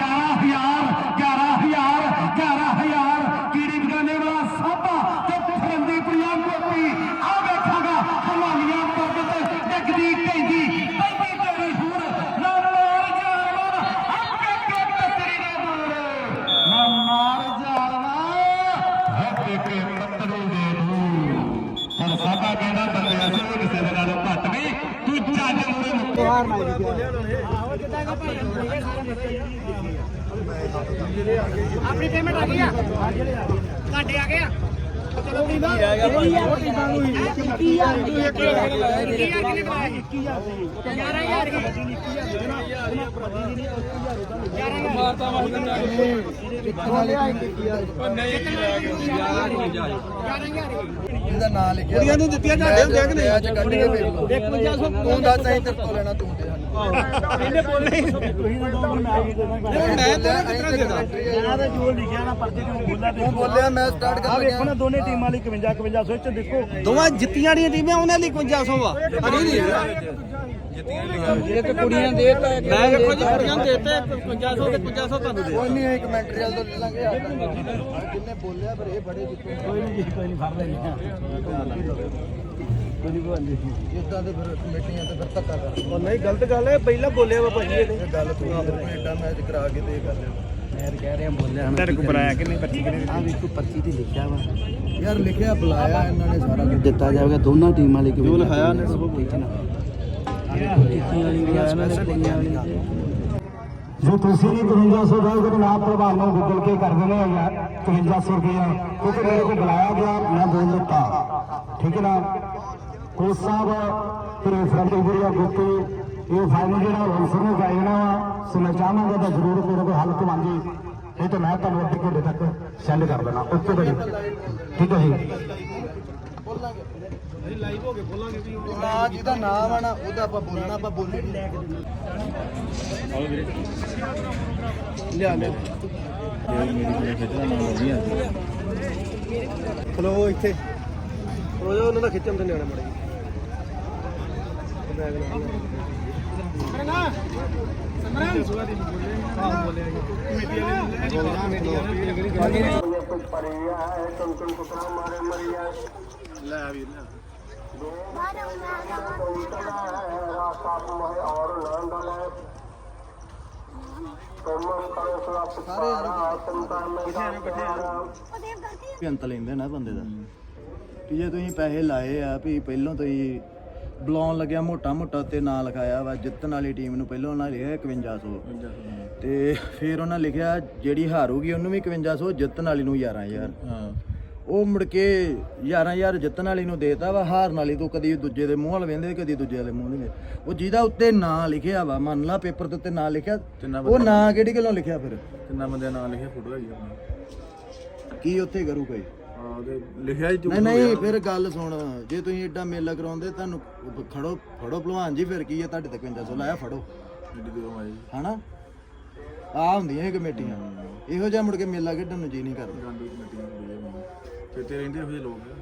Speaker 5: 11000 11000 11000 ਕੀੜੀ ਬਗਾਨੇ ਵਾਲਾ ਸਾਬਾ ਤੇ ਸੰਦੀਪੁਰੀਆ ਗੋਪੀ ਆ ਵੇਖਾਗਾ ਹਮਾਲੀਆਂ ਪਰਬਤ ਡਗਦੀ ਕਹਿੰਦੀ ਪੈਂਦੀ ਤੇਰੀ ਹੂਰ ਨਾ ਮਾਰ ਜਾਰਮਨ ਅੱਗੇ ਕੇ ਤਤਰੀ ਦੇ ਦੂਰ ਨਾ ਮਾਰ ਜਾਰਮਨ ਅੱਗੇ ਕੇ ਤਤਰੀ ਦੇ ਦੂਰ ਹੁਣ ਸਾਬਾ ਕਹਿੰਦਾ ਬੰਦੇ ਅਸਲ ਕਿਸੇ ਦੇ ਨਾਲੋਂ ਘੱਟ ਨਹੀਂ ਤੂੰ ਜੱਜ ਮੂਰੇ
Speaker 6: ਆਪਣੀ ਪੇਮੈਂਟ ਆ ਗਈ ਆ? ਤੁਹਾਡੇ ਆ ਗਏ ਆ?
Speaker 1: ਇਹਦਾ ਨਾਂ ਲਿਖਿਆ ਕੁੜੀਆਂ ਨੂੰ ਦਿੱਤੀਆਂ ਤੁਹਾਡੇ ਹੁੰਦੇ ਕਿ ਨਹੀਂ? ਅੱਜ ਕੱਢ ਕੇ ਵੇਖ ਲਓ 5100 ਤੂੰ ਦੱਸ ਐਂ ਤੇਰੇ ਕੋਲ ਲੈਣਾ ਤੂੰ ਦੇ
Speaker 2: ਇਹਨੇ ਬੋਲੇ ਤੁਸੀਂ ਨਾ ਦੋ ਮੈਂ ਵੀ ਦੇਣਾ
Speaker 1: ਮੈਂ ਤਾਂ ਕਿਤਨਾ ਦੇਦਾ
Speaker 2: ਮੈਂ ਤਾਂ ਜੋ ਲਿਖਿਆ ਨਾ ਪਰਚੇ ਚ ਬੋਲਾ
Speaker 1: ਤੂੰ ਬੋਲਿਆ ਮੈਂ ਸਟਾਰਟ ਕਰ ਲੱਗਿਆ
Speaker 2: ਵੇਖੋ ਨਾ ਦੋਨੇ ਟੀਮਾਂ ਲਈ 51 5100 ਚ ਦੇਖੋ। ਦੋਵਾਂ ਜਿੱਤੀਆਂ ਦੀਆਂ ਟੀਮਾਂ ਉਹਨਾਂ ਲਈ 5100 ਆ। ਨਹੀਂ
Speaker 3: ਇੱਕ ਕੁੜੀਆਂ ਦੇ ਤਾ
Speaker 2: ਮੈਂ ਵੇਖੋ ਜੀ ਕੁੜੀਆਂ ਦੇਤੇ 5500 ਤੇ 5500 ਤੁਹਾਨੂੰ ਦੇ
Speaker 1: ਕੋਈ ਨਹੀਂ ਇੱਕ ਮਿੰਟ ਰਿਜ਼ਲਟ ਤੋਂ ਲੈ ਲਾਂਗੇ ਜਿੰਨੇ ਬੋਲਿਆ ਪਰ ਇਹ ਬੜੇ ਜਿੱਤੂ।
Speaker 2: ਕੋਈ ਨਹੀਂ ਜੀ ਕੋਈ ਨਹੀਂ ਫੜ ਲੈਣੀ ਕੋਈ ਨਹੀਂ ਬੋਲਦੀ
Speaker 1: ਇਦਾਂ ਦੇ ਫਿਰ ਕਮੇਟੀਆਂ ਤੇ ਫਿਰ ਧੱਕਾ ਕਰ।
Speaker 2: ਉਹ ਨਹੀਂ ਗਲਤ ਗੱਲ ਹੈ ਪਹਿਲਾਂ ਬੋਲਿਆ ਵਾ ਭਾਜੀ ਇਹਨੇ।
Speaker 1: ਇਹ ਗੱਲ ਤੂੰ ਆਪ ਐਡਾ ਮੈਚ ਕਰਾ ਕੇ ਤੇ ਗੱਲ।
Speaker 2: ਮੈਂ ਕਹਿ ਰਿਹਾ ਬੋਲਿਆ ਹਮ ਤੇਰੇ ਕੋ ਬਰਾਇਆ ਕਿੰਨੇ 25 ਕਿੰਨੇ ਆ ਵੇਖੋ 25 ਤੇ ਲਿਖਿਆ ਵਾ।
Speaker 1: ਯਾਰ ਲਿਖਿਆ ਬੁਲਾਇਆ ਇਹਨਾਂ ਨੇ ਸਾਰਾ ਕੁਝ
Speaker 2: ਦਿੱਤਾ ਜਾਵੇਗਾ ਦੋਨਾਂ ਟੀਮਾਂ ਲਈ ਜੋ ਲਿਖਾਇਆ ਨੇ? ਸਭ ਠੀਕ ਹੈ ਨਾ।
Speaker 5: ਜੋ ਤੁਸੀਂ 5500 ਦਾ ਉਹਦੇ ਨਾਲ ਪ੍ਰਭਾਵ ਨਾਲ ਗੂਗਲ ਪੇ ਕਰ ਦਿੰਦੇ ਹੋ ਯਾਰ 5500 ਰੁਪਇਆ ਕਿਉਂਕਿ ਮੇਰੇ ਕੋਲ ਬੁਲਾਇਆ ਗਿਆ ਮੈਂ ਬੋਲ ਦਿੱਤਾ। ਠੀਕ ਹੈ ਨਾ? ਕੋਚ ਸਾਹਿਬ ਫਿਰ ਫਰੰਟ ਏਰੀਆ ਗੁੱਪੀ ਇਹ ਫਾਈਨਲ ਜਿਹੜਾ ਰੋਲਸਰ ਨੂੰ ਜਾਇਣਾ ਵਾ ਸੋ ਮੈਂ ਚਾਹਾਂਗਾ ਤਾਂ ਜ਼ਰੂਰ ਮੇਰੇ ਕੋਲ ਹੱਲ ਕਵਾਂਗੇ ਇਹ ਤਾਂ ਮੈਂ ਤੁਹਾਨੂੰ ਅੱਧੇ ਘੰਟੇ ਤੱਕ ਸੈਂਡ ਕਰ ਦੇਣਾ। ਓਕੇ ਭਾਈ ਠੀਕ ਹੈ ਜੀ।
Speaker 1: ਨਾ ਜਿਹਦਾ ਨਾਮ ਆ ਨਾ ਉਹਦਾ ਆਪਾਂ ਬੋਲਣਾ ਆਪਾਂ ਬੋਲੇ ਲੈ ਕੇ ਲਿਆ ਲੈ ਖਲੋ ਇੱਥੇ।
Speaker 2: ਉਹ ਜੋ ਉਹਨਾਂ ਦਾ ਖਿੱਚਣ ਤੇ ਨਿਆਣੇ ਮੜੇ
Speaker 1: ਵੀ ਅੰਤ ਲੈਂਦੇ ਨਾ ਬੰਦੇ ਦਾ। ਵੀ ਜੇ ਤੁਸੀਂ ਪੈਸੇ ਲਾਏ ਆ, ਵੀ ਪਹਿਲੋਂ ਤੁਸੀਂ ਬੁਲਾਉਣ ਲੱਗਿਆ ਮੋਟਾ ਮੋਟਾ ਤੇ ਨਾਂ ਲਿਖਾਇਆ ਵਾ ਜਿੱਤਣ ਵਾਲੀ ਟੀਮ ਨੂੰ ਪਹਿਲਾਂ ਉਹਨਾਂ ਲਿਖਿਆ 5100 ਤੇ ਫਿਰ ਉਹਨਾਂ ਲਿਖਿਆ ਜਿਹੜੀ ਹਾਰੂਗੀ ਉਹਨੂੰ ਵੀ 5100 ਜਿੱਤਣ ਵਾਲੀ ਨੂੰ 11000 ਹਾਂ। ਉਹ ਮੁੜ ਕੇ 11000 ਜਿੱਤਣ ਵਾਲੀ ਨੂੰ ਦੇਤਾ ਵਾ ਹਾਰਨ ਵਾਲੀ ਤੋਂ ਕਦੀ ਦੂਜੇ ਦੇ ਮੂੰਹ ਵੱਲ ਵੇਂਦੇ ਕਦੀ ਦੂਜੇ ਵਾਲੇ ਮੂੰਹ ਨਹੀਂ ਉਹ ਜਿਹਦਾ ਉੱਤੇ ਨਾਂ ਲਿਖਿਆ ਵਾ ਮੰਨ ਲਾ ਪੇਪਰ ਦੇ ਉੱਤੇ ਨਾਂ ਲਿਖਿਆ ਉਹ ਨਾਂ ਕਿਹੜੀ ਗੱਲੋਂ ਲਿਖਿਆ ਫਿਰ?
Speaker 4: ਕਿੰਨਾ ਬੰਦਿਆਂ ਨਾਂ ਲਿਖਿਆ ਫੋਟੋ ਹੈਗੀ ਆਪਣੀ?
Speaker 1: ਕੀ ਉੱਥੇ ਕਰੂ ਕੋਈ
Speaker 4: ਹਾਂ ਤੇ ਲਿਖਿਆ ਹੀ
Speaker 1: ਨਹੀਂ ਨਹੀਂ ਫਿਰ ਗੱਲ ਸੁਣ ਜੇ ਤੁਸੀਂ ਏਡਾ ਮੇਲਾ ਕਰਾਉਂਦੇ ਤੁਹਾਨੂੰ ਖੜੋ ਫੜੋ ਭਲਵਾਨ ਜੀ ਫਿਰ ਕੀ ਹੈ ਤੁਹਾਡੇ ਤੇ 5500 ਲਾਇਆ ਫੜੋ। ਹਨਾ? ਆ ਹੁੰਦੀਆਂ ਇਹ ਕਮੇਟੀਆਂ। ਇਹੋ ਜਿਹਾ ਮੁੜ ਕੇ ਮੇਲਾ ਖੇਡਣ ਨੂੰ ਜੀ ਨਹੀਂ ਕਰਦਾ।
Speaker 4: ਤੇ ਤੇ ਰਹਿੰਦੇ ਜਿਹੇ ਲੋਕ।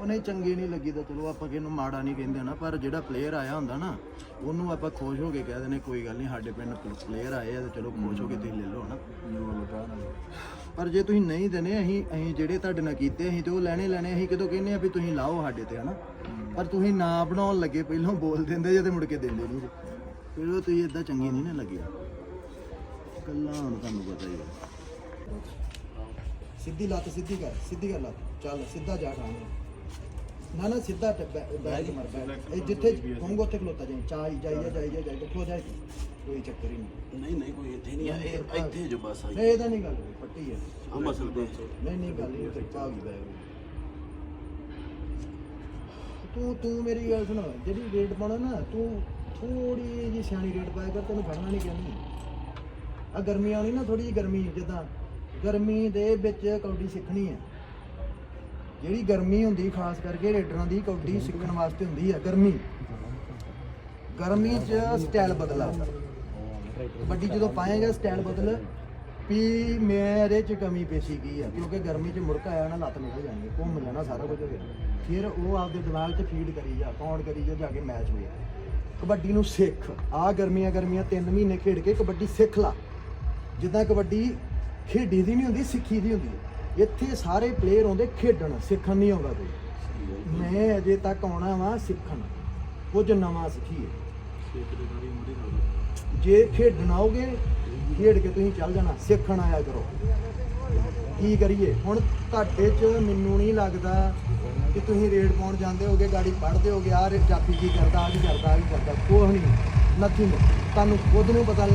Speaker 1: ਉਹ ਨਹੀਂ ਚੰਗੀ ਨਹੀਂ ਲੱਗੀ ਤਾਂ ਚਲੋ ਆਪਾਂ ਕਿਹਨੂੰ ਮਾੜਾ ਨਹੀਂ ਕਹਿੰਦੇ ਨਾ ਪਰ ਜਿਹੜਾ ਪਲੇਅਰ ਆਇਆ ਹੁੰਦਾ ਨਾ, ਉਹਨੂੰ ਆਪਾਂ ਖੁਸ਼ ਹੋ ਕੇ ਕਹਿ ਦਿੰਦੇ ਕੋਈ ਗੱਲ ਨਹੀਂ, ਸਾਡੇ ਪਿੰਡ ਪਲੇਅਰ ਆਏ ਆ ਤੇ ਚਲੋ ਖੁਸ਼ ਹੋ ਕੇ ਤੁਸੀਂ ਲੈ ਲਓ ਹਨਾ।
Speaker 4: ਜੋ
Speaker 1: ਪਰ ਜੇ ਤੁਸੀਂ ਨਹੀਂ ਦੇਣੇ ਅਸੀਂ ਅਸੀਂ ਜਿਹੜੇ ਤੁਹਾਡੇ ਨਾਲ ਕੀਤੇ, ਅਸੀਂ ਤੇ ਉਹ ਲੈਣੇ ਲੈਣੇ, ਅਸੀਂ ਕਦੋਂ ਕਹਿੰਦੇ ਆ ਵੀ ਤੁਸੀਂ ਲਾਓ ਸਾਡੇ ਤੇ ਹਨਾ। ਪਰ ਤੁਸੀਂ ਨਾ ਬਣਾਉਣ ਲੱਗੇ, ਪਹਿਲਾਂ ਬੋਲ ਦਿੰਦੇ ਜੇ ਤੇ ਮੁੜ ਕੇ ਦਿੰਦੇ ਨਹੀਂ ਫਿਰ ਉਹ ਤੁਸੀਂ ਇਦਾਂ ਚੰਗੀ ਨਹੀਂ ਨਾ ਲੱਗਿਆ ਕੱਲਾ ਹੁਣ ਤੁਹਾਨੂੰ ਪਤਾ ਹੀ ਹੈ ਸਿੱਧੀ ਲੱਤ ਸਿੱਧੀ ਕਰ ਸਿੱਧੀ ਕਰ ਲੱਤ। ਚੱਲ, ਸਿੱਧਾ ਜਾ ਠਾਂ ਨਾ ਨਾ ਸਿੱਧਾ ਬੈਠ ਮਰ ਬੈਠ ਇਹ ਜਿੱਥੇ ਕਹੂੰਗਾ ਉੱਥੇ ਖਲੋਤਾ ਜਾਈ ਚਾਈ ਜਾਈ ਜਾ ਜਾਈ ਜਾ ਜਾਈ ਜਾ, ਖਲੋ ਜਾਈ ਕੋਈ ਚੱਕਰ ਹੀ ਨਹੀਂ।
Speaker 6: ਨਹੀਂ ਨਹੀਂ ਕੋਈ ਇੱਥੇ ਨਹੀਂ ਆ। ਇਹ ਇੱਥੇ ਜੋ ਬਸ ਆਈ
Speaker 1: ਨਹੀਂ ਇਹਦਾ ਨਹੀਂ ਗੱਲ ਪੱਟੀ ਹੈ।
Speaker 6: ਆ ਮਸਲ ਦੇ
Speaker 1: ਨਹੀਂ ਨਹੀਂ ਗੱਲ ਤੇ ਚਾਹ ਗਈ। ਬੈਗ ਤੂੰ ਤੂੰ ਮੇਰੀ ਗੱਲ ਸੁਣ ਜਿਹੜੀ ਰੇਟ ਪਾਉਣਾ ਨਾ ਤੂੰ ਥੋੜੀ ਜੀ ਸਿਆਣੀ ਰੇਟ ਪਾਇਆ ਕਰ ਤੈਨੂੰ ਫੜਨਾ ਨਹੀਂ ਕਹਿੰਦੀ। ਆ ਗਰਮੀ ਆਉਣੀ ਨਾ ਥੋੜੀ ਜੀ ਗਰਮੀ ਜਿੱਦਾਂ ਗਰਮੀ ਦੇ ਵਿੱਚ ਕੌਡੀ ਸਿੱਖਣੀ ਹੈ। ਜਿਹੜੀ ਗਰਮੀ ਹੁੰਦੀ ਖਾਸ ਕਰਕੇ ਰੇਡਰਾਂ ਦੀ ਕੌਡੀ ਸਿੱਖਣ ਵਾਸਤੇ ਹੁੰਦੀ ਹੈ ਗਰਮੀ। ਗਰਮੀ 'ਚ ਸਟਾਈਲ ਬਦਲਾ ਕਬੱਡੀ ਜਦੋਂ ਪਾਏਗਾ ਸਟਾਈਲ ਬਦਲ ਵੀ ਮੇਰੇ 'ਚ ਕਮੀ ਪੇਸ਼ੀ ਕੀ ਆ ਕਿਉਂਕਿ ਗਰਮੀ 'ਚ ਮੁੜਕ ਆਇਆ ਨਾ ਲੱਤ ਨਿਕਲ ਜਾਣੀ ਹੈ, ਘੁੰਮ ਲੈਣਾ ਸਾਰਾ ਕੁਝ ਹੋ ਗਿਆ। ਫਿਰ ਉਹ ਆਪਦੇ ਦਿਮਾਗ 'ਚ ਫੀਡ ਕਰੀ ਜਾ ਕੌਣ ਕਰੀ ਜਾ ਜਾ ਕੇ ਮੈਚ ਹੋਇਆ। ਕਬੱਡੀ ਨੂੰ ਸਿੱਖ। ਆ ਗਰਮੀਆਂ ਗਰਮੀਆਂ 3 ਮਹੀਨੇ ਖੇਡ ਕੇ ਕਬੱਡੀ ਸਿੱਖ ਲਾ। ਜਿੱਦਾਂ ਕਬੱਡੀ ਖੇਡੀ ਦੀ ਨਹੀਂ ਹੁੰਦੀ ਸਿੱਖੀ ਦੀ ਹੁੰਦੀ ਹੈ ਇੱਥੇ ਸਾਰੇ ਪਲੇਅਰ ਆਉਂਦੇ ਖੇਡਣ, ਸਿੱਖਣ ਨਹੀਂ ਆਉਂਦਾ ਕੋਈ। ਮੈਂ ਅਜੇ ਤੱਕ ਆਉਣਾ ਵਾਂ ਸਿੱਖਣ, ਕੁਝ ਨਵਾਂ ਸਿੱਖੀਏ। ਜੇ ਖੇਡਣ ਆਓਗੇ, ਖੇਡ ਕੇ ਤੁਸੀਂ ਚੱਲ ਜਾਣਾ, ਸਿੱਖਣ ਆਇਆ ਕਰੋ। ਕੀ ਕਰੀਏ? ਹੁਣ ਤੁਹਾਡੇ 'ਚ ਮੈਨੂੰ ਨਹੀਂ ਲੱਗਦਾ ਕਿ ਤੁਸੀਂ ਰੇਡ ਪਾਉਣ ਜਾਂਦੇ ਹੋਗੇ, ਗਾੜੀ ਪੜ੍ਹਦੇ ਹੋਗੇ ਆ ਜਾਪੀ ਕੀ ਕਰਦਾ ਆ ਕੀ ਕਰਦਾ ਆ ਕੀ ਕਰਦਾ, ਕੁਛ ਨਹੀਂ ਨਥਿੰਗ ਤੁਹਾਨੂੰ ਖੁਦ ਨੂੰ ਪਤਾ